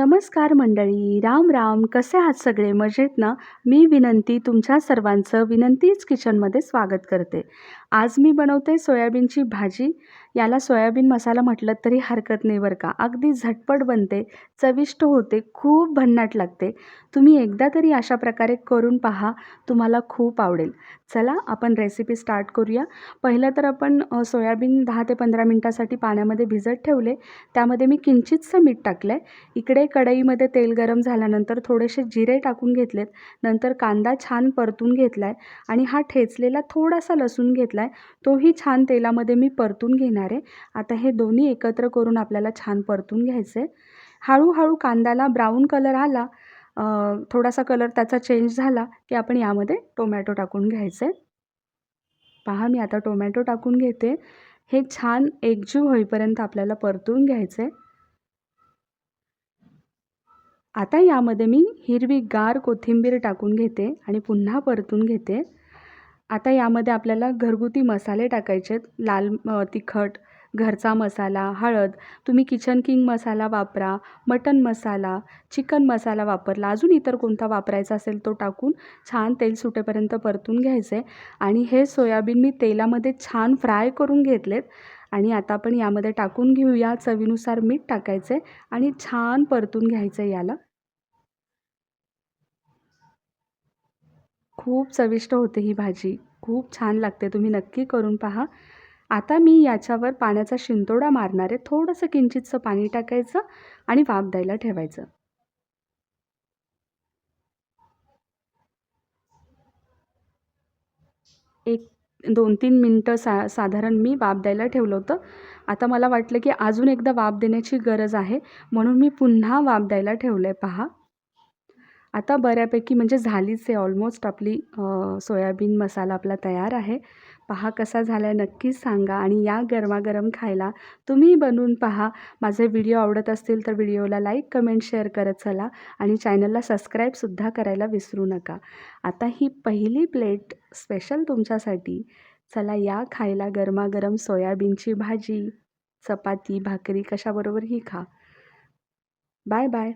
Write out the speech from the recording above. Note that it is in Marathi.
नमस्कार मंडळी राम राम. कसे आहात सगळे? मजेत ना? मी विनंती तुमच्या सर्वांचं विनंतीच किचनमध्ये स्वागत करते. आज मी बनवते सोयाबीनची भाजी. याला सोयाबीन मसाला म्हटलं तरी हरकत नाही बरं का. अगदी झटपट बनते चविष्ट होते खूप भन्नाट लागते. तुम्ही एकदा तरी अशा प्रकारे करून पहा तुम्हाला खूप आवडेल. चला आपण रेसिपी स्टार्ट करूया. पहिलं तर आपण सोयाबीन दहा ते पंधरा मिनटासाठी पाण्यामध्ये भिजत ठेवले. त्यामध्ये मी किंचितसं मीठ टाकलं आहे इकडे कढईमध्ये तेल गरम झाल्यानंतर थोडेसे जिरे टाकून घेतलेत. नंतर कांदा छान परतून घेतला आहे आणि हा ठेचलेला थोडासा लसूण घेतला आहे तोही छान तेलामध्ये मी परतून घेणार आहे. आता हे दोन्ही एकत्र करून आपल्याला छान परतून घ्यायचं आहे हळूहळू कांद्याला ब्राऊन कलर आला थोडासा कलर त्याचा चेंज झाला की आपण यामध्ये टोमॅटो टाकून घ्यायचे पहा मी आता टोमॅटो टाकून घेते. हे छान एकजीव होईपर्यंत आपल्याला परतून घ्यायचं आहे आता यामध्ये मी हिरवी गार कोथिंबीर टाकून घेते आणि पुन्हा परतून घेते. आता यामध्ये आपल्याला घरगुती मसाले टाकायचे आहेत. लाल तिखट घरचा मसाला हळद. तुम्ही किचन किंग मसाला वापरा मटन मसाला चिकन मसाला वापरला. अजून इतर कोणता वापरायचा असेल तो टाकून छान तेल सुटेपर्यंत परतून घ्यायचे. आहे आणि हे सोयाबीन मी तेलामध्ये छान फ्राय करून घेतलेत. आणि आता आपण यामध्ये टाकून घेऊया. चवीनुसार मीठ टाकायचं आहे आणि छान परतून घ्यायचं आहे याला. खूप चविष्ट होते ही भाजी. खूप छान लागते. तुम्ही नक्की करून पहा. आता मी याच्यावर पाण्याचा शिंतोडा मारणार आहे. थोडंसं किंचितचं पाणी टाकायचं आणि वाफ द्यायला ठेवायचं. एक दोन तीन मिनटं सा साधारण मी वाफ द्यायला ठेवलं होतं. आता मला वाटलं की अजून एकदा वाफ देण्याची गरज आहे. म्हणून मी पुन्हा वाफ द्यायला ठेवलं आहे पहा. आता बऱ्यापैकी म्हणजे झालीच आहे ऑलमोस्ट आपली सोयाबीन मसाला आपला तयार आहे. पहा कसा झाला आहे नक्कीच सांगा. आणि या गरमागरम खायला तुम्ही बनवून पहा. माझे व्हिडिओ आवडत असतील तर व्हिडिओला लाईक कमेंट शेअर करत चला. आणि चॅनलला सबस्क्राईबसुद्धा करायला विसरू नका. आता ही पहिली प्लेट स्पेशल तुमच्यासाठी. चला या खायला गरमागरम सोयाबीनची भाजी चपाती भाकरी कशाबरोबर ही खा. Bye bye